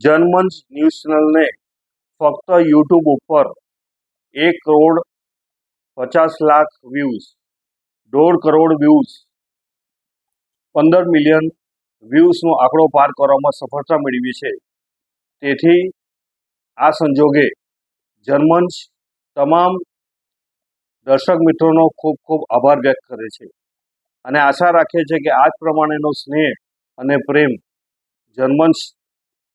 Janmanch news ચેનલને ફક્ત YouTube ઉપર એક કરોડ પચાસ લાખ વ્યૂઝ દોઢ કરોડ વ્યૂઝ પંદર મિલિયન વ્યૂઝનો આંકડો પાર કરવામાં સફળતા મેળવી છે. તેથી આ સંજોગે જનમંચ તમામ દર્શક મિત્રોનો ખૂબ ખૂબ આભાર વ્યક્ત કરે છે. અને આશા રાખે છે કે આ જ પ્રમાણેનો સ્નેહ અને પ્રેમ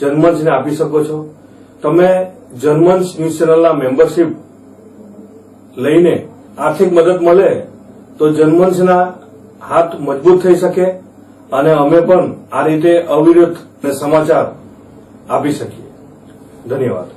જનમંચને આપી શકો છો. તમે જનમંચ ન્યૂઝ ચેનલના મેમ્બરશીપ લઈને આર્થિક મદદ મળે તો જનમંચના હાથ મજબૂત થઈ શકે અને અમે પણ આ રીતે અવિરત સમાચાર આપી શકીએ. ધન્યવાદ.